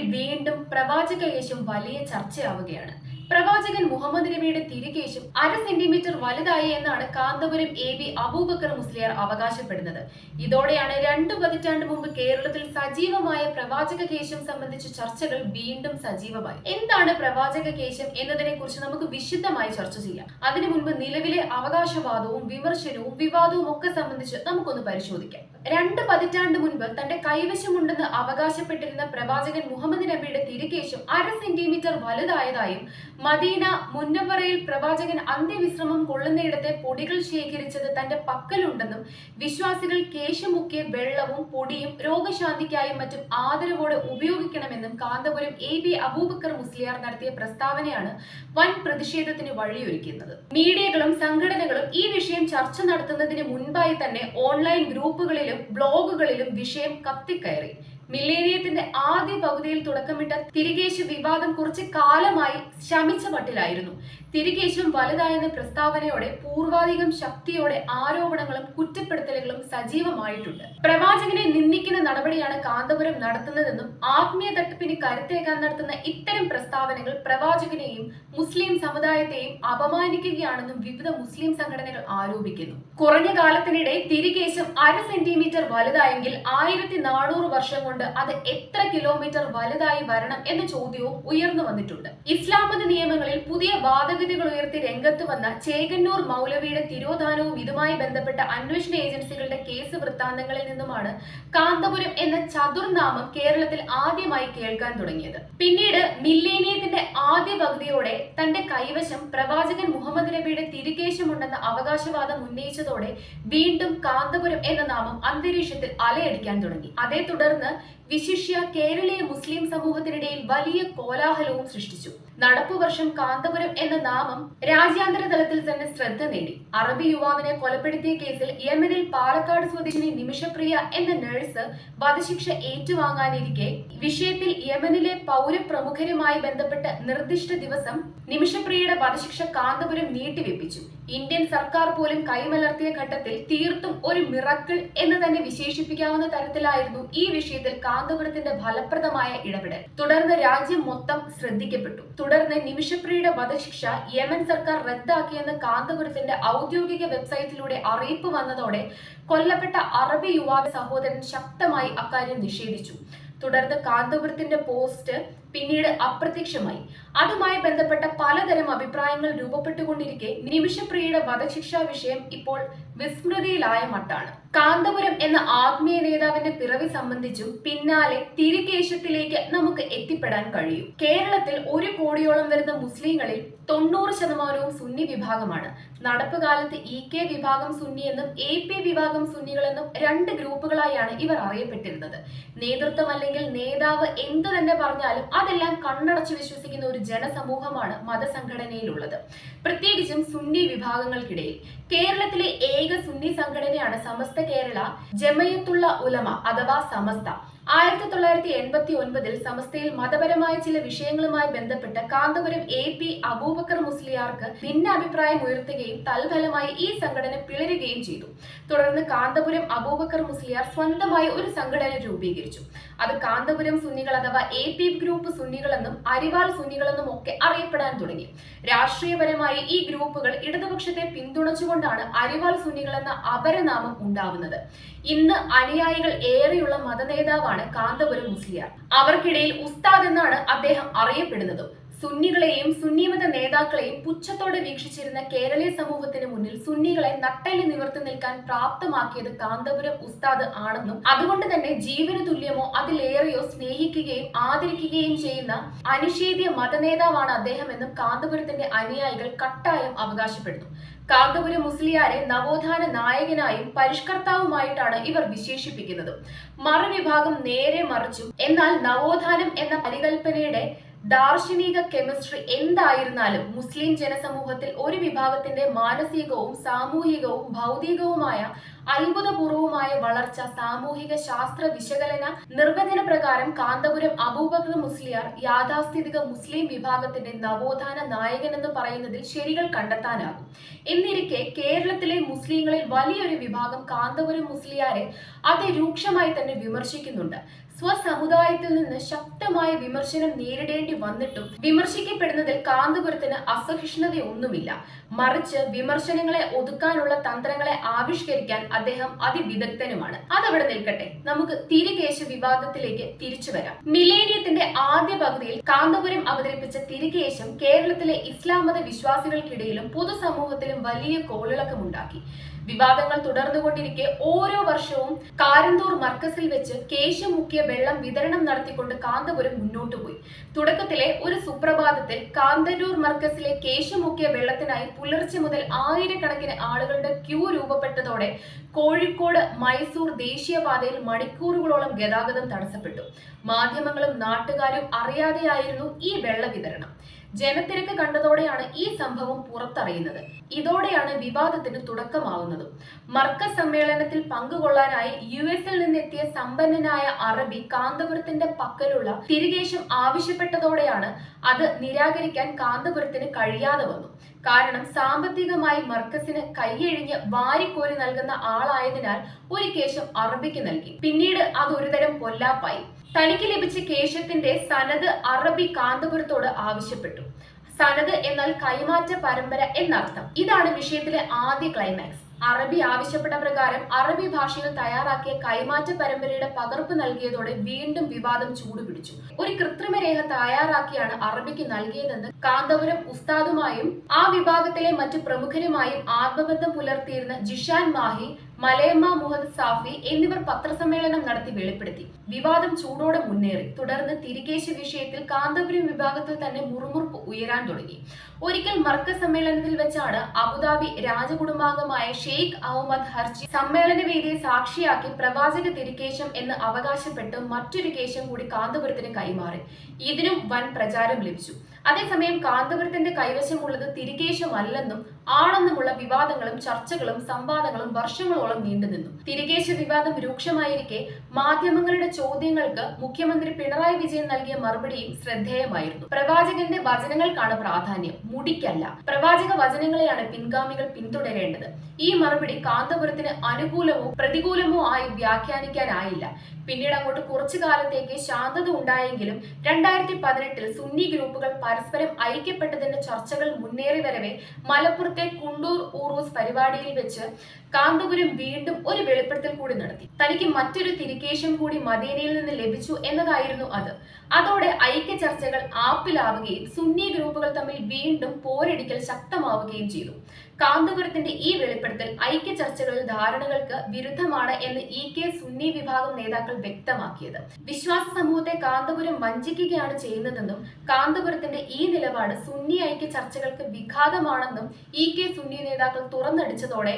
വീണ്ടും പ്രവാചക യേശും വലിയ ചർച്ചയാവുകയാണ്. പ്രവാചകൻ മുഹമ്മദ് നബിയുടെ തിരികേശും അര സെന്റിമീറ്റർ വലുതായി എന്നാണ് കാന്തപുരം എ ബി അബൂബക്കർ മുസ്ലിയാർ അവകാശപ്പെടുന്നത്. ഇതോടെയാണ് രണ്ടു പതിറ്റാണ്ട് മുമ്പ് കേരളത്തിൽ സജീവമായ പ്രവാചക കേശം സംബന്ധിച്ച ചർച്ചകൾ വീണ്ടും സജീവമായി. എന്താണ് പ്രവാചക കേശം എന്നതിനെ കുറിച്ച് നമുക്ക് വിശദമായി ചർച്ച ചെയ്യാം. അതിനു മുൻപ് നിലവിലെ അവകാശവാദവും വിമർശനവും വിവാദവും ഒക്കെ സംബന്ധിച്ച് നമുക്കൊന്ന് പരിശോധിക്കാം. രണ്ട് പതിറ്റാണ്ട് മുൻപ് തന്റെ കൈവശമുണ്ടെന്ന് അവകാശപ്പെട്ടിരുന്ന പ്രവാചകൻ മുഹമ്മദ് നബിയുടെ തിരികേശം അര സെന്റിമീറ്റർ വലുതായതായും മദീന മുന്നവറയിൽ പ്രവാചകൻ അന്ത്യവിശ്രമം കൊള്ളുന്നയിടത്തെ പൊടികൾ ശേഖരിച്ചത് തന്റെ പക്കലുണ്ടെന്നും വിശ്വാസികൾ കേശമുക്കിയ വെള്ളവും പൊടിയും രോഗശാന്തിക്കായും മറ്റും ആദരവോടെ ഉപയോഗിക്കണമെന്നും കാന്തപുരം എ ബി അബൂബക്കർ മുസ്ലിയാർ നടത്തിയ പ്രസ്താവനയാണ് വൻ പ്രതിഷേധത്തിന് വഴിയൊരുക്കുന്നത്. മീഡിയകളും സംഘടനകളും ഈ വിഷയം ചർച്ച നടത്തുന്നതിന് മുൻപായി തന്നെ ഓൺലൈൻ ഗ്രൂപ്പുകളിലും ബ്ലോഗുകളിലും വിഷയം കത്തിക്കയറി. മില്ലേനിയത്തിന്റെ ആദ്യ പകുതിയിൽ തുടക്കമിട്ട തിരികേശു വിവാദം കുറച്ച് കാലമായി ശമിച്ച മട്ടിലായിരുന്നു. തിരികേശും വലുതായെന്ന പ്രസ്താവനയോടെ പൂർവാധികം ശക്തിയോടെ ആരോപണങ്ങളും കുറ്റപ്പെടുത്തലുകളും സജീവമായിട്ടുണ്ട്. പ്രവാചകനെ നിന്ദിക്കുന്ന നടപടിയാണ് കാന്തപുരം നടത്തുന്നതെന്നും ആത്മീയ തട്ടിപ്പിന് കരുത്തേക്കാൻ നടത്തുന്ന ഇത്തരം പ്രസ്താവനകൾ പ്രവാചകനെയും മുസ്ലിം സമുദായത്തെയും അപമാനിക്കുകയാണെന്നും വിവിധ മുസ്ലിം സംഘടനകൾ ആരോപിക്കുന്നു. കുറഞ്ഞ കാലത്തിനിടെ തിരികേശം അര സെന്റിമീറ്റർ വലുതായെങ്കിൽ ആയിരത്തി നാനൂറ് വർഷം കൊണ്ട് അത് എത്ര കിലോമീറ്റർ വലുതായി വരണം എന്ന ചോദ്യവും ഉയർന്നു വന്നിട്ടുണ്ട്. ഇസ്ലാം മത നിയമങ്ങളിൽ പുതിയ വാദഗതികൾ ഉയർത്തി രംഗത്ത് വന്ന ചേകന്നൂർ മൗലവിയുടെ തിരോധാനവും ഇതുമായി ബന്ധപ്പെട്ട അന്വേഷണ ഏജൻസികളുടെ കേസ് വൃത്താന്തങ്ങളിൽ നിന്നുമാണ് കാന്തപുരം എന്ന ചതുർനാമം കേരളത്തിൽ ആദ്യമായി കേൾക്കാൻ തുടങ്ങിയത്. പിന്നീട് മില്ലേനിയത്തിന്റെ ആദ്യ പകുതിയോടെ തന്റെ കൈവശം പ്രവാചകൻ മുഹമ്മദ് നബിയുടെ തിരികേശമുണ്ടെന്ന അവകാശവാദം ഉന്നയിച്ചതോടെ വീണ്ടും കാന്തപുരം എന്ന നാമം അന്തരീക്ഷത്തിൽ അലയടിക്കാൻ തുടങ്ങി. അതേ തുടർന്ന് വിശിഷ്യ കേരളീയ മുസ്ലിം സമൂഹത്തിനിടയിൽ വലിയ കോലാഹലവും സൃഷ്ടിച്ചു. നടപ്പു വർഷം കാന്തപുരം എന്ന നാമം രാജ്യാന്തര തലത്തിൽ തന്നെ ശ്രദ്ധ നേടി. അറബി യുവാവിനെ കൊലപ്പെടുത്തിയ കേസിൽ യമനിൽ പാലക്കാട് സ്വദേശിനി നിമിഷപ്രിയ എന്ന നഴ്സ് വധശിക്ഷ ഏറ്റുവാങ്ങാനിരിക്കെ വിഷയത്തിൽ യമനിലെ പൗരപ്രമുഖരുമായി ബന്ധപ്പെട്ട് നിർദ്ദിഷ്ട ദിവസം നിമിഷപ്രിയയുടെ വധശിക്ഷ കാന്തപുരം നീട്ടിവെപ്പിച്ചു. ഇന്ത്യൻ സർക്കാർ പോലും കൈമലർത്തിയ ഘട്ടത്തിൽ തീർത്തും ഒരു മിറക്കിൾ എന്ന് തന്നെ വിശേഷിപ്പിക്കാവുന്ന തരത്തിലായിരുന്നു ഈ വിഷയത്തിൽ കാന്തപുരത്തിന്റെ ഫലപ്രദമായ ഇടപെടൽ. തുടർന്ന് രാജ്യം മൊത്തം ശ്രദ്ധിക്കപ്പെട്ടു. തുടർന്ന് നിമിഷപ്രിയയുടെ വധശിക്ഷ യമൻ സർക്കാർ റദ്ദാക്കിയെന്ന് കാന്തപുരത്തിന്റെ ഔദ്യോഗിക വെബ്സൈറ്റിലൂടെ അറിയിപ്പ് വന്നതോടെ കൊല്ലപ്പെട്ട അറബി യുവാവ് സഹോദരൻ ശക്തമായി അക്കാര്യം നിഷേധിച്ചു. തുടർന്ന് കാന്തപുരത്തിന്റെ പോസ്റ്റ് പിന്നീട് അപ്രത്യക്ഷമായി. അതുമായി ബന്ധപ്പെട്ട പലതരം അഭിപ്രായങ്ങൾ രൂപപ്പെട്ടുകൊണ്ടിരിക്കെ നിമിഷപ്രിയയുടെ വധശിക്ഷാ വിഷയം ഇപ്പോൾ വിസ്മൃതിയിലായ മട്ടാണ്. കാന്തപുരം എന്ന ആത്മീയ നേതാവിന്റെ പിറവി സംബന്ധിച്ചും പിന്നാലെ തിരികേശത്തിലേക്ക് നമുക്ക് എത്തിപ്പെടാൻ കഴിയും. കേരളത്തിൽ ഒരു കോടിയോളം വരുന്ന മുസ്ലിങ്ങളിൽ തൊണ്ണൂറ് ശതമാനവും സുന്നി വിഭാഗമാണ്. നടപ്പ് കാലത്ത് ഇ കെ വിഭാഗം സുന്നി എന്നും എ പി വിഭാഗം സുന്നികളെന്നും രണ്ട് ഗ്രൂപ്പുകളായാണ് ഇവർ അറിയപ്പെട്ടിരുന്നത്. നേതൃത്വം അല്ലെങ്കിൽ നേതാവ് എന്തു തന്നെ പറഞ്ഞാലും അതെല്ലാം കണ്ണടച്ച് വിശ്വസിക്കുന്ന ഒരു ജനസമൂഹമാണ് മതസംഘടനയിലുള്ളത്. പ്രത്യേകിച്ചും സുന്നി വിഭാഗങ്ങൾക്കിടയിൽ. കേരളത്തിലെ ഏക സുന്നി സംഘടനയാണ് സമസ്ത കേരള ജമയത്തുള്ള ഉലമ അഥവാ സമസ്ത. ആയിരത്തി തൊള്ളായിരത്തി എൺപത്തി ഒൻപതിൽ സമസ്തയിൽ മതപരമായ ചില വിഷയങ്ങളുമായി ബന്ധപ്പെട്ട് കാന്തപുരം എ പി അബൂബക്കർ മുസ്ലിയാർക്ക് ഭിന്ന അഭിപ്രായം ഉയർത്തുകയും തൽഫലമായി ഈ സംഘടന പിളരുകയും ചെയ്തു. തുടർന്ന് കാന്തപുരം അബൂബക്കർ മുസ്ലിയാർ സ്വന്തമായി ഒരു സംഘടന രൂപീകരിച്ചു. അത് കാന്തപുരം സുന്നികൾ അഥവാ എ പി ഗ്രൂപ്പ് സുന്നികളെന്നും അരിവാൾ സുന്നികളെന്നും ഒക്കെ അറിയപ്പെടാൻ തുടങ്ങി. രാഷ്ട്രീയപരമായി ഈ ഗ്രൂപ്പുകൾ ഇടതുപക്ഷത്തെ പിന്തുണച്ചുകൊണ്ടാണ് അരിവാൾ സുന്നികൾ എന്ന അപരനാമം ഉണ്ടാവുന്നത്. ഇന്ന് അനുയായികൾ ഏറെയുള്ള മതനേതാവാണ് കാന്തപുരം മുസ്ലിയാർ. അവർക്കിടയിൽ ഉസ്താദ് എന്നാണ് അദ്ദേഹം അറിയപ്പെടുന്നതും. സുന്നികളെയും സുന്നിമത നേതാക്കളെയും പുച്ഛത്തോടെ വീക്ഷിച്ചിരുന്ന കേരളീയ സമൂഹത്തിന് മുന്നിൽ സുന്നികളെ നട്ടൽ നിവർത്തി നിൽക്കാൻ പ്രാപ്തമാക്കിയത് കാന്തപുരം ഉസ്താദ് ആണെന്നും അതുകൊണ്ട് തന്നെ ജീവന തുല്യമോ അതിലേറെയോ സ്നേഹിക്കുകയും ആദരിക്കുകയും ചെയ്യുന്ന അനിഷേധ്യ മതനേതാവാണ് അദ്ദേഹം എന്നും കാന്തപുരത്തിന്റെ അനുയായികൾ കട്ടായം അവകാശപ്പെടുന്നു. കാന്തപുരം മുസ്ലിയാരെ നവോത്ഥാന നായകനായും പരിഷ്കർത്താവുമായിട്ടാണ് ഇവർ വിശേഷിപ്പിക്കുന്നത്. മറുവിഭാഗം നേരെ മറിച്ചും. എന്നാൽ നവോത്ഥാനം എന്ന പരികൽപ്പനയുടെ ദാർശനിക കെമിസ്ട്രി എന്തായിരുന്നാലും മുസ്ലിം ജനസമൂഹത്തിൽ ഒരു വിഭാഗത്തിന്റെ മാനസികവും സാമൂഹികവും ഭൗതികവുമായ അത്ഭുതപൂർവമായ വളർച്ച സാമൂഹിക ശാസ്ത്ര വിശകലന നിർവചന പ്രകാരം കാന്തപുരം അബൂബക്കർ മുസ്ലിയാർ യാഥാസ്ഥിതിക മുസ്ലിം വിഭാഗത്തിന്റെ നവോത്ഥാന നായകൻ എന്ന് പറയുന്നതിൽ ശരികൾ കണ്ടെത്താനാകും. എന്നിരിക്കെ കേരളത്തിലെ മുസ്ലിങ്ങളിൽ വലിയൊരു വിഭാഗം കാന്തപുരം മുസ്ലിയാരെ അതിരൂക്ഷമായി തന്നെ വിമർശിക്കുന്നുണ്ട്. സ്വസമുദായത്തിൽ നിന്ന് ശക്തമായ വിമർശനം നേരിടേണ്ടി വന്നിട്ടും വിമർശിക്കപ്പെടുന്നതിൽ കാന്തപുരത്തിന് അസഹിഷ്ണുതയൊന്നുമില്ല. മറിച്ച് വിമർശനങ്ങളെ ഒതുക്കാനുള്ള തന്ത്രങ്ങളെ ആവിഷ്കരിക്കാൻ അദ്ദേഹം അതിവിദഗ്ധനുമാണ്. അതവിടെ നിൽക്കട്ടെ. നമുക്ക് തിരികേശ വിവാദത്തിലേക്ക് തിരിച്ചു വരാം. മിലേനിയത്തിന്റെ ആദ്യ പകുതിയിൽ കാന്തപുരം അവതരിപ്പിച്ച തിരികേശം കേരളത്തിലെ ഇസ്ലാം മത വിശ്വാസികൾക്കിടയിലും പൊതുസമൂഹത്തിലും വലിയ കോളിളക്കമുണ്ടാക്കി. വിവാദങ്ങൾ തുടർന്നുകൊണ്ടിരിക്കെ ഓരോ വർഷവും കാരന്തൂർ മർക്കസിൽ വെച്ച് കേശം മുക്കിയ വെള്ളം വിതരണം നടത്തിക്കൊണ്ട് കാന്തപുരം മുന്നോട്ടു പോയി. തുടക്കത്തിലെ ഒരു സുപ്രഭാതത്തിൽ കാന്തന്നൂർ മർക്കസിലെ കേശം മുക്കിയ വെള്ളത്തിനായി പുലർച്ചെ മുതൽ ആയിരക്കണക്കിന് ആളുകളുടെ ക്യൂ രൂപപ്പെട്ടതോടെ കോഴിക്കോട് മൈസൂർ ദേശീയപാതയിൽ മണിക്കൂറുകളോളം ഗതാഗതം തടസ്സപ്പെട്ടു. മാധ്യമങ്ങളും നാട്ടുകാരും അറിയാതെയായിരുന്നു ഈ വെള്ള വിതരണം. ജനത്തിരക്ക് കണ്ടതോടെയാണ് ഈ സംഭവം പുറത്തറിയുന്നത്. ഇതോടെയാണ് വിവാദത്തിന് തുടക്കമാവുന്നത്. മർക്ക സമ്മേളനത്തിൽ പങ്കുകൊള്ളാനായി യു എസിൽ നിന്നെത്തിയ സമ്പന്നനായ അറബി കാന്തപുരത്തിന്റെ പക്കലുള്ള തിരികേശം ആവശ്യപ്പെട്ടതോടെയാണ് അത് നിരാകരിക്കാൻ കാന്തപുരത്തിന് കഴിയാതെ വന്നു. കാരണം സാമ്പത്തികമായി മർക്കസിന് കൈയഴിഞ്ഞ് വാരിക്കോരി നൽകുന്ന ആളായതിനാൽ ഒരു കേശം അറബിക്ക് നൽകി. പിന്നീട് അത് ഒരുതരം പൊല്ലാപ്പായി. തനിക്ക് ലഭിച്ച കേശത്തിന്റെ സനത് അറബി കാന്തപുരത്തോട് ആവശ്യപ്പെട്ടു. സനത് എന്നാൽ കൈമാറ്റ പരമ്പര എന്നർത്ഥം. ഇതാണ് വിഷയത്തിലെ ആദ്യ ക്ലൈമാക്സ് അറബി ആവശ്യപ്പെട്ട പ്രകാരം അറബി ഭാഷയിൽ തയ്യാറാക്കിയ കൈമാറ്റ പരമ്പരയുടെ പകർപ്പ് നൽകിയതോടെ വീണ്ടും വിവാദം ചൂടുപിടിച്ചു. ഒരു കൃത്രിമരേഖ തയ്യാറാക്കിയാണ് അറബിക്ക് നൽകിയതെന്ന് കാന്തപുരം ഉസ്താദുമായും ആ വിഭാഗത്തിലെ മറ്റു പ്രമുഖരുമായും ആത്മബന്ധം പുലർത്തിയിരുന്ന ജിഷാൻ മാഹി മലയമ്മ മുഹമ്മദ് സാഫി എന്നിവർ പത്രസമ്മേളനം നടത്തി വെളിപ്പെടുത്തി. വിവാദം ചൂടോടെ മുന്നേറി. തുടർന്ന് തിരികേശ വിഷയത്തിൽ കാന്തപുരം വിഭാഗത്തിൽ തന്നെ മുറുമുറുപ്പ് ഉയരാൻ തുടങ്ങി. ഒരിക്കൽ മർക്ക സമ്മേളനത്തിൽ വെച്ചാണ് അബുദാബി രാജകുടുംബാംഗമായ ഷെയ്ഖ് അഹമ്മദ് ഹർജി സമ്മേളന വേദിയെ സാക്ഷിയാക്കി പ്രവാചക തിരികേശം എന്ന് അവകാശപ്പെട്ട് മറ്റൊരു കേശം കൂടി കാന്തപുരത്തിന് കൈമാറി. ഇതിനും വൻ പ്രചാരം ലഭിച്ചു. അതേസമയം കാന്തപുരത്തിന്റെ കൈവശമുള്ളത് തിരികേശമല്ലെന്നും ആണെന്നുമുള്ള വിവാദങ്ങളും ചർച്ചകളും സംവാദങ്ങളും വർഷങ്ങളോളം നീണ്ടുനിന്നു തിരികേശ വിവാദം രൂക്ഷമായിരിക്കെ മാധ്യമങ്ങളുടെ ചോദ്യങ്ങൾക്ക് മുഖ്യമന്ത്രി പിണറായി വിജയൻ നൽകിയ മറുപടിയും ശ്രദ്ധേയമായിരുന്നു. പ്രവാചകന്റെ വചനങ്ങൾക്കാണ് പ്രാധാന്യം. മുടിക്കല്ല. പ്രവാചക വചനങ്ങളെയാണ് പിൻഗാമികൾ പിന്തുടരേണ്ടത്. ഈ മറുപടി കാന്തപുരത്തിന് അനുകൂലമോ പ്രതികൂലമോ ആയി വ്യാഖ്യാനിക്കാനായില്ല. പിന്നീട് അങ്ങോട്ട് കുറച്ചു കാലത്തേക്ക് ശാന്തത ഉണ്ടായെങ്കിലും രണ്ടായിരത്തി പതിനെട്ടിൽ സുന്നി ഗ്രൂപ്പുകൾ പരസ്പരം ഐക്യപ്പെട്ടതിന്റെ ചർച്ചകൾ മുന്നേറി വരവെ മലപ്പുറത്തെ കുണ്ടൂർ ഊറൂസ് പരിപാടിയിൽ വെച്ച് കാന്തപുരം വീണ്ടും ഒരു വെളിപ്പെടുത്തൽ കൂടി നടത്തി. തനിക്ക് മറ്റൊരു തിരികേശം കൂടി മദീനയിൽ നിന്ന് ലഭിച്ചു എന്നതായിരുന്നു അത്. അതോടെ ഐക്യ ചർച്ചകൾ ആപ്പിലാവുകയും സുന്നി ഗ്രൂപ്പുകൾ തമ്മിൽ വീണ്ടും പോരടിക്കൽ ശക്തമാവുകയും ചെയ്തു. കാന്തപുരത്തിന്റെ ഈ വെളിപ്പെടുത്തൽ ഐക്യ ചർച്ചകളിൽ ധാരണകൾക്ക് വിരുദ്ധമാണ് എന്ന് ഇ കെ സുന്നി വിഭാഗം നേതാക്കൾ വ്യക്തമാക്കിയത്. വിശ്വാസ സമൂഹത്തെ കാന്തപുരം വഞ്ചിക്കുകയാണ് ചെയ്യുന്നതെന്നും കാന്തപുരത്തിന്റെ ഈ നിലപാട് സുന്നി ഐക്യ ചർച്ചകൾക്ക് വിഘാതമാണെന്നും ഇ കെ സുന്നി നേതാക്കൾ തുറന്നടിച്ചതോടെ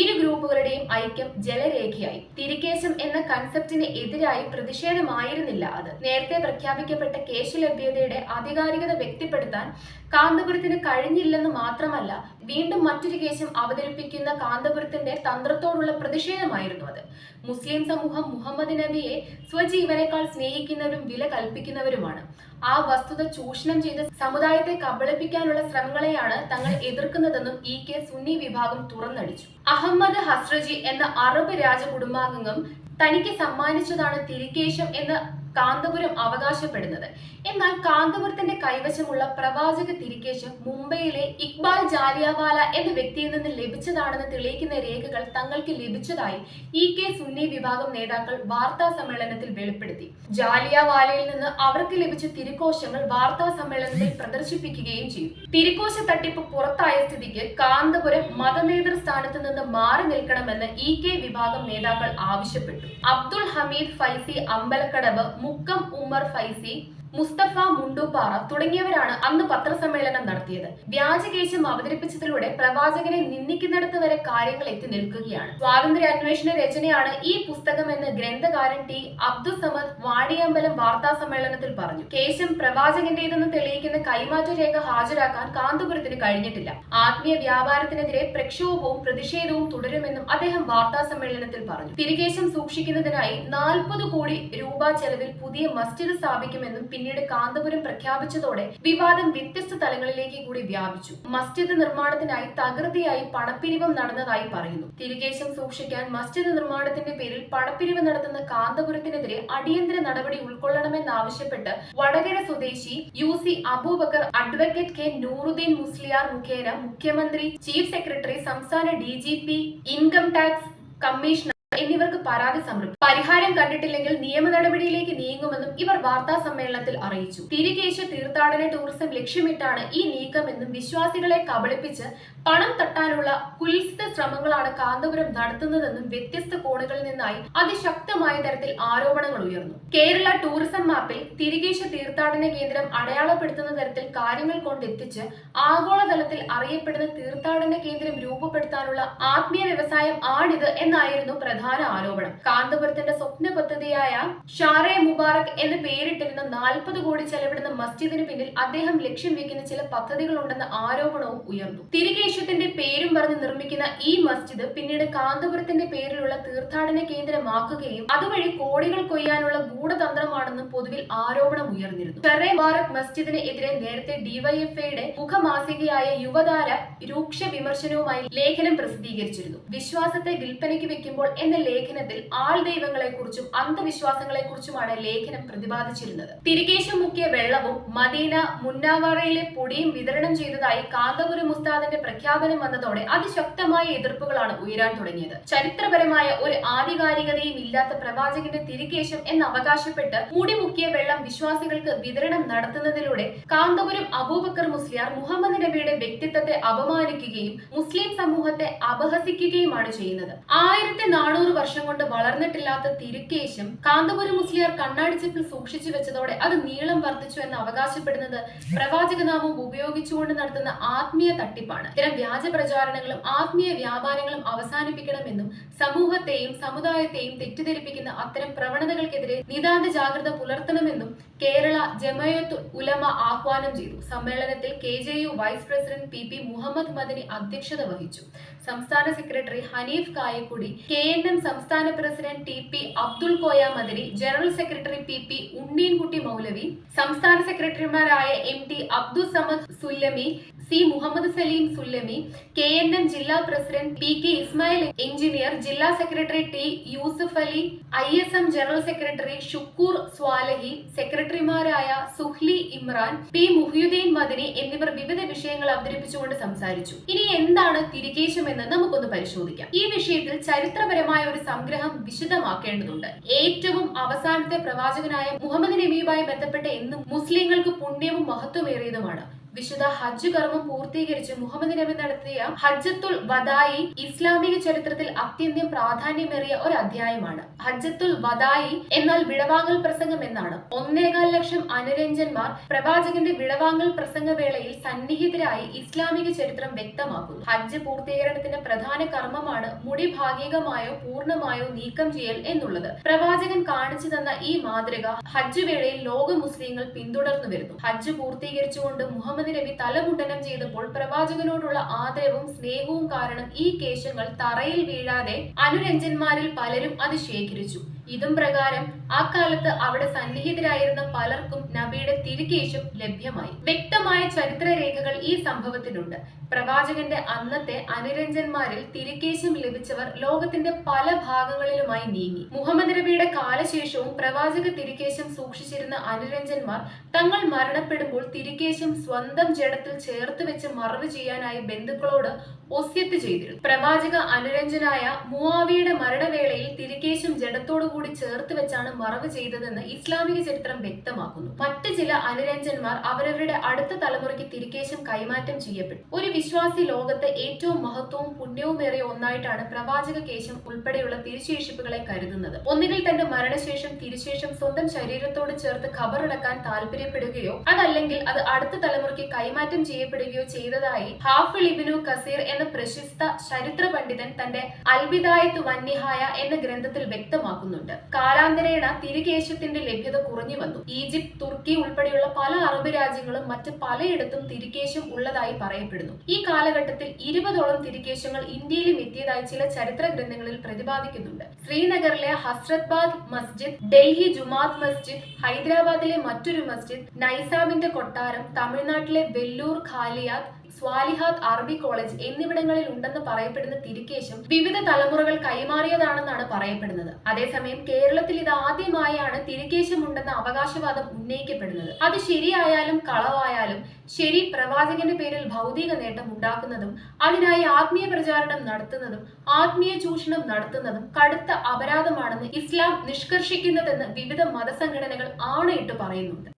ഇരു ഗ്രൂപ്പുകളുടെയും ഐക്യം ജലരേഖയായി. തിരികേശം എന്ന കൺസെപ്റ്റിന് എതിരായി പ്രതിഷേധമായിരുന്നില്ല അത്. നേരത്തെ പ്രഖ്യാപിക്കപ്പെട്ട കേശലഭ്യതയുടെ ആധികാരികത വ്യക്തിപ്പെടുത്താൻ കാന്തപുരത്തിന് കഴിഞ്ഞില്ലെന്ന് മാത്രമല്ല വീണ്ടും മറ്റൊരു കേശം അവതരിപ്പിക്കുന്ന കാന്തപുരത്തിന്റെ തന്ത്രത്തോടുള്ള പ്രതിഷേധമായിരുന്നു അത്. മുസ്ലിം സമൂഹം മുഹമ്മദ് നബിയെ സ്വജീവനേക്കാൾ സ്നേഹിക്കുന്നവരും വില കൽപ്പിക്കുന്നവരുമാണ്. ആ വസ്തുത ചൂഷണം ചെയ്ത് സമുദായത്തെ കബളിപ്പിക്കാനുള്ള ശ്രമങ്ങളെയാണ് തങ്ങൾ എതിർക്കുന്നതെന്നും ഇ കെ സുന്നി വിഭാഗം തുറന്നടിച്ചു. അഹമ്മദ് ഹസ്രജി എന്ന അറബ് രാജകുടുംബാംഗം തനിക്ക് സമ്മാനിച്ചതാണ് തിരികേശം എന്ന് കാന്തപുരം അവകാശപ്പെടുന്നത്. എന്നാൽ കാന്തപുരത്തിന്റെ കൈവശമുള്ള പ്രവാചക തിരിക്കേശ് മുംബൈയിലെ ഇക്ബാൽ ജാലിയവാല എന്ന വ്യക്തിയിൽ നിന്ന് ലഭിച്ചതാണെന്ന് തെളിയിക്കുന്ന രേഖകൾ തങ്ങൾക്ക് ലഭിച്ചതായി ഇ കെ സുന്നി വിഭാഗം നേതാക്കൾ വാർത്താ സമ്മേളനത്തിൽ വെളിപ്പെടുത്തി. ജാലിയവാലയിൽ നിന്ന് അവർക്ക് ലഭിച്ച തിരുക്കോശങ്ങൾ വാർത്താ സമ്മേളനത്തിൽ പ്രദർശിപ്പിക്കുകയും ചെയ്തു. തിരുക്കോശ തട്ടിപ്പ് പുറത്തായ സ്ഥിതിക്ക് കാന്തപുരം മതനേതൃ സ്ഥാനത്ത് നിന്ന് മാറി നിൽക്കണമെന്ന് ഇ കെ വിഭാഗം നേതാക്കൾ ആവശ്യപ്പെട്ടു. അബ്ദുൾ ഹമീദ് ഫൈസി അമ്പലക്കടവ് മുക്കം ഉമ്മർ ഫൈസി മുസ്തഫ മുണ്ടൂപ്പാറ തുടങ്ങിയവരാണ് അന്ന് പത്രസമ്മേളനം നടത്തിയത്. വ്യാജകേശം അവതരിപ്പിച്ചതിലൂടെ പ്രവാചകനെ നിന്ദിക്കുന്നിടത്ത് വരെ കാര്യങ്ങൾ എത്തി നിൽക്കുകയാണ്. സ്വാതന്ത്ര്യ അന്വേഷണ രചനയാണ് ഈ പുസ്തകം എന്ന് ഗ്രന്ഥകാരൻ ടി. അബ്ദുൾ സമദ് വാടിയമ്പലം വാർത്താ സമ്മേളനത്തിൽ പറഞ്ഞു. കേശം പ്രവാചകന്റേതെന്ന് തെളിയിക്കുന്ന കൈമാറ്റ രേഖ ഹാജരാക്കാൻ കാന്തപുരത്തിന് കഴിഞ്ഞിട്ടില്ല. ആത്മീയ വ്യാപാരത്തിനെതിരെ പ്രക്ഷോഭവും പ്രതിഷേധവും തുടരുമെന്നും അദ്ദേഹം വാർത്താ സമ്മേളനത്തിൽ പറഞ്ഞു. തിരികേശം സൂക്ഷിക്കുന്നതിനായി നാൽപ്പത് കോടി രൂപ ചെലവിൽ പുതിയ മസ്ജിദ് സ്ഥാപിക്കുമെന്നും പിന്നീട് കാന്തപുരം പ്രഖ്യാപിച്ചതോടെ വിവാദം വ്യത്യസ്ത തലങ്ങളിലേക്ക് കൂടി വ്യാപിച്ചു. മസ്ജിദ് നിർമ്മാണത്തിനായി തകൃതിയായി പണപ്പിരിവം നടന്നതായി പറയുന്നു. തിരികേശം സൂക്ഷിക്കാൻ മസ്ജിദ് നിർമ്മാണത്തിന്റെ പേരിൽ പണപ്പിരിവ് നടത്തുന്ന കാന്തപുരത്തിനെതിരെ അടിയന്തര നടപടി ഉൾക്കൊള്ളണമെന്നാവശ്യപ്പെട്ട് വടകര സ്വദേശി U C Abubakar advocate K Nooruddeen Musliyar മുഖേന മുഖ്യമന്ത്രി ചീഫ് സെക്രട്ടറി സംസ്ഥാന ഡി ഇൻകം ടാക്സ് കമ്മീഷണർ എന്നിവർക്ക് പരാതി സമർപ്പിച്ചു. പരിഹാരം കണ്ടിട്ടില്ലെങ്കിൽ നിയമ നടപടിയിലേക്ക് നീങ്ങുമെന്നും ഇവർ വാർത്താ സമ്മേളനത്തിൽ അറിയിച്ചു. തിരികേശ തീർത്ഥാടന ടൂറിസം ലക്ഷ്യമിട്ടാണ് ഈ നീക്കമെന്നും വിശ്വാസികളെ കബളിപ്പിച്ച് പണം തട്ടാനുള്ള കുൽസിത ശ്രമങ്ങളാണ് കാന്തപുരം നടത്തുന്നതെന്നും വ്യത്യസ്ത കോണുകളിൽ നിന്നായി അതിശക്തമായ തരത്തിൽ ആരോപണങ്ങൾ ഉയർന്നു. കേരള ടൂറിസം മാപ്പിൽ തിരികേശ തീർത്ഥാടന കേന്ദ്രം അടയാളപ്പെടുത്തുന്ന തരത്തിൽ കാര്യങ്ങൾ കൊണ്ടെത്തിച്ച് ആഗോളതലത്തിൽ അറിയപ്പെടുന്ന തീർത്ഥാടന കേന്ദ്രം രൂപപ്പെടുത്താനുള്ള ആത്മീയ വ്യവസായം ആണിത് എന്നായിരുന്നു പ്രധാന ആരോപണം. കാന്തപുരത്തിന്റെ സ്വപ്ന പദ്ധതിയായ ഷാറെ മുബാറക് എന്ന് പേരിട്ടിരുന്ന നാൽപ്പത് കോടി ചെലവിടുന്ന മസ്ജിദിന് പിന്നിൽ അദ്ദേഹം ലക്ഷ്യം വെക്കുന്ന ചില പദ്ധതികളുണ്ടെന്ന ആരോപണവും ഉയർന്നു. തിരികേശത്തിന്റെ പേരും പറഞ്ഞ് നിർമ്മിക്കുന്ന ഈ മസ്ജിദ് പിന്നീട് കാന്തപുരത്തിന്റെ പേരിലുള്ള തീർത്ഥാടന കേന്ദ്രമാക്കുകയും അതുവഴി കോടികൾ കൊയ്യാനുള്ള ഗൂഢതന്ത്രമാണെന്നും പൊതുവിൽ ആരോപണം ഉയർന്നിരുന്നു. ഷെറെ മുബാറക് മസ്ജിദിന് എതിരെ നേരത്തെ ഡിവൈഎഫ്ഐയുടെ മുഖമാസികയായ യുവതാര രൂക്ഷ വിമർശനവുമായി ലേഖനം പ്രസിദ്ധീകരിച്ചിരുന്നു. വിശ്വാസത്തെ വിൽപ്പനയ്ക്ക് വെക്കുമ്പോൾ എന്ന ലേഖനത്തിൽ ആൾ ദൈവങ്ങളെ കുറിച്ചും അന്ധവിശ്വാസങ്ങളെ കുറിച്ചുമാണ് ലേഖനം പ്രതിപാദിച്ചിരുന്നത്. തിരികേശം മുക്കിയ വെള്ളവും മദീന മുന്നാവാറയിലെ പൊടിയും വിതരണം ചെയ്തതായി കാന്തപുരം മുസ്താദിന്റെ പ്രഖ്യാപനം വന്നതോടെ അതിശക്തമായ എതിർപ്പുകളാണ് ഉയരാൻ തുടങ്ങിയത്. ചരിത്രപരമായ ഒരു ആധികാരികതയും ഇല്ലാത്ത പ്രവാചകന്റെ തിരികേശം എന്ന് അവകാശപ്പെട്ട് മുടിമുക്കിയ വെള്ളം വിശ്വാസികൾക്ക് വിതരണം നടത്തുന്നതിലൂടെ കാന്തപുരം അബൂബക്കർ മുസ്ലിയാർ മുഹമ്മദ് നബിയുടെ വ്യക്തിത്വത്തെ അപമാനിക്കുകയും മുസ്ലിം സമൂഹത്തെ അപഹസിക്കുകയുമാണ് ചെയ്യുന്നത്. ആയിരത്തി വർഷം കൊണ്ട് വളർന്നിട്ടില്ലാത്ത തിരുക്കേശം കാന്തപുരം മുസ്ലിയാർ കണ്ണാടിച്ചിപ്പിൽ സൂക്ഷിച്ചു വെച്ചതോടെ അത് നീളം വർദ്ധിച്ചു എന്ന് അവകാശപ്പെടുന്നത് പ്രവാചകനാമം ഉപയോഗിച്ചുകൊണ്ട് നടത്തുന്ന ആത്മീയ തട്ടിപ്പാണ്. ഇത്തരം വ്യാജ പ്രചാരണങ്ങളും ആത്മീയ വ്യാപാരങ്ങളും അവസാനിപ്പിക്കണമെന്നും സമൂഹത്തെയും സമുദായത്തെയും തെറ്റിദ്ധരിപ്പിക്കുന്ന അത്തരം പ്രവണതകൾക്കെതിരെ നിതാന്ത ജാഗ്രത പുലർത്തണമെന്നും കേരള ജമയത്ത് ഉലമ ആഹ്വാനം ചെയ്തു. സമ്മേളനത്തിൽ K J U vice president P P Muhammad Madani അധ്യക്ഷത വഹിച്ചു. സംസ്ഥാന secretary Haneef Kayakkudi K N N സംസ്ഥാന president T P Abdul Koya Madani general secretary P P Unneenkutty Moulavi സംസ്ഥാന സെക്രട്ടറിമാരായ M T Abdul Samad Sullami C Muhammad Saleem Sullami K N M ജില്ലാ president P K Ismail engineer ജില്ലാ secretary T Yusuf Ali I S M general secretary Shukoor Swalahi സെക്രട്ടറിമാരായ Suhli Imran P Muhiyuddin Madani എന്നിവർ വിവിധ വിഷയങ്ങൾ അവതരിപ്പിച്ചുകൊണ്ട് സംസാരിച്ചു. ഇനി എന്താണ് തിരികേശമെന്ന് നമുക്കൊന്ന് പരിശോധിക്കാം. ഈ വിഷയത്തിൽ ചരിത്രപരമായ ഒരു സംഗ്രഹം വിശദമാക്കേണ്ടതുണ്ട്. ഏറ്റവും അവസാനത്തെ പ്രവാചകനായ മുഹമ്മദ് നബിയുമായി ബന്ധപ്പെട്ട എന്നും മുസ്ലിങ്ങൾക്ക് പുണ്യവും മഹത്വമേറിയതുമാണ്. വിശുദ്ധ ഹജ്ജ് കർമ്മം പൂർത്തീകരിച്ച് മുഹമ്മദ് നബി നടത്തിയ ഹജ്ജത്തുൽ വദായി ഇസ്ലാമിക ചരിത്രത്തിൽ അത്യന്തം പ്രാധാന്യമേറിയ ഒരു അധ്യായമാണ്. ഹജ്ജത്തുൽ വദായി എന്നാൽ വിടവാങ്ങൽ പ്രസംഗം എന്നാണ്. ഒന്നേകാൽ ലക്ഷം അനുരഞ്ജന്മാർ പ്രവാചകന്റെ വിടവാങ്ങൽ പ്രസംഗ വേളയിൽ സന്നിഹിതരായി ഇസ്ലാമിക ചരിത്രം വ്യക്തമാക്കുന്നു. ഹജ്ജ് പൂർത്തീകരണത്തിന്റെ പ്രധാന കർമ്മമാണ് മുടി ഭാഗികമായോ പൂർണമായോ നീക്കം ചെയ്യൽ എന്നുള്ളത്. പ്രവാചകൻ കാണിച്ചു തന്ന ഈ മാതൃക ഹജ്ജ് വേളയിൽ ലോക മുസ്ലിങ്ങൾ പിന്തുടർന്നു വരുന്നു. ഹജ്ജ് പൂർത്തീകരിച്ചുകൊണ്ട് മുഹമ്മദ് നബി തലമുണ്ടനം ചെയ്തപ്പോൾ പ്രവാചകനോടുള്ള ആദരവും സ്നേഹവും കാരണം ഈ കേശങ്ങൾ തറയിൽ വീഴാതെ അനുരഞ്ജന്മാരിൽ പലരും അത് ശേഖരിച്ചു ഇതും പ്രകാരം ആ കാലത്ത് അവിടെ സന്നിഹിതരായിരുന്ന പലർക്കും നബിയുടെ തിരികേശും ലഭ്യമായി. വ്യക്തമായ ചരിത്രരേഖകൾ ഈ സംഭവത്തിലുണ്ട്. പ്രവാചകന്റെ അന്നത്തെ അനുരഞ്ജന്മാരിൽ തിരികേശം ലഭിച്ചവർ ലോകത്തിന്റെ പല ഭാഗങ്ങളിലുമായി നീങ്ങി. മുഹമ്മദ് നബിയുടെ കാലശേഷവും പ്രവാചക തിരികേശം സൂക്ഷിച്ചിരുന്ന അനുരഞ്ജന്മാർ തങ്ങൾ മരണപ്പെടുമ്പോൾ തിരികേശം സ്വന്തം ജഡത്തിൽ ചേർത്ത് വെച്ച് മറവ് ചെയ്യാനായി ബന്ധുക്കളോട് ഒസ്യത്ത് ചെയ്തിരുന്നു. പ്രവാചക അനുരഞ്ജനായ മുവാവിയുടെ മരണവേളയിൽ തിരുകേശം ജഡത്തോടു കൂടി ചേർത്ത് വെച്ചാണ് മറവ് ചെയ്തതെന്ന് ഇസ്ലാമിക ചരിത്രം വ്യക്തമാക്കുന്നു. മറ്റ് ചില അനുരഞ്ജന്മാർ അവരവരുടെ അടുത്ത തലമുറയ്ക്ക് തിരിക്കേശം കൈമാറ്റം ചെയ്യപ്പെട്ടു. ഒരു വിശ്വാസി ലോകത്തെ ഏറ്റവും മഹത്വവും പുണ്യവുമേറിയ ഒന്നായിട്ടാണ് പ്രവാചക കേശം ഉൾപ്പെടെയുള്ള തിരുശേഷിപ്പുകളെ കരുതുന്നത്. ഒന്നുകിൽ തന്റെ മരണശേഷം തിരുശേഷം സ്വന്തം ശരീരത്തോട് ചേർത്ത് ഖബറടക്കാൻ താല്പര്യപ്പെടുകയോ അതല്ലെങ്കിൽ അത് അടുത്ത തലമുറയ്ക്ക് കൈമാറ്റം ചെയ്യപ്പെടുകയോ ചെയ്തതായി ഹാഫിൾ ഇബിനു കസീർ എന്ന പ്രശസ്ത ചരിത്ര പണ്ഡിതൻ തന്റെ അൽബിദായത്ത് വന്യഹായ എന്ന ഗ്രന്ഥത്തിൽ വ്യക്തമാക്കുന്നുണ്ട്. കാലാന്തരേണ തിരികേശത്തിന്റെ ലഭ്യത കുറഞ്ഞു വന്നു. ഈജിപ്ത് തുർക്കി ഉൾപ്പെടെയുള്ള പല അറബ് രാജ്യങ്ങളും മറ്റ് പലയിടത്തും തിരികേശം ഉള്ളതായി പറയപ്പെടുന്നു. ഈ കാലഘട്ടത്തിൽ ഇരുപതോളം തിരികേശങ്ങൾ ഇന്ത്യയിലും എത്തിയതായി ചില ചരിത്ര ഗ്രന്ഥങ്ങളിൽ പ്രതിപാദിക്കുന്നുണ്ട്. ശ്രീനഗറിലെ ഹസ്രത്ബാദ് മസ്ജിദ് ഡൽഹി ജുമാത് മസ്ജിദ് ഹൈദരാബാദിലെ മറ്റൊരു മസ്ജിദ് നൈസാമിന്റെ കൊട്ടാരം തമിഴ്നാട്ടിലെ വെല്ലൂർ ഖാലിയാത്ത് സ്വാലിഹാത്ത് അറബി കോളേജ് എന്നിവിടങ്ങളിൽ ഉണ്ടെന്ന് പറയപ്പെടുന്ന തിരുക്കേശം വിവിധ തലമുറകൾ കൈമാറിയതാണെന്നാണ് പറയപ്പെടുന്നത്. അതേസമയം കേരളത്തിൽ ഇത് ആദ്യമായാണ് തിരുക്കേശം ഉണ്ടെന്ന അവകാശവാദം ഉന്നയിക്കപ്പെടുന്നത്. അത് ശരിയായാലും കളവായാലും ശരി പ്രവാചകന്റെ പേരിൽ ഭൗതിക നേട്ടം ഉണ്ടാക്കുന്നതും അതിനായി ആത്മീയ പ്രചാരണം നടത്തുന്നതും ആത്മീയ ചൂഷണം നടത്തുന്നതും കടുത്ത അപരാധമാണെന്ന് ഇസ്ലാം നിഷ്കർഷിക്കുന്നതെന്ന് വിവിധ മതസംഘടനകൾ ആണയിട്ട് പറയുന്നുണ്ട്.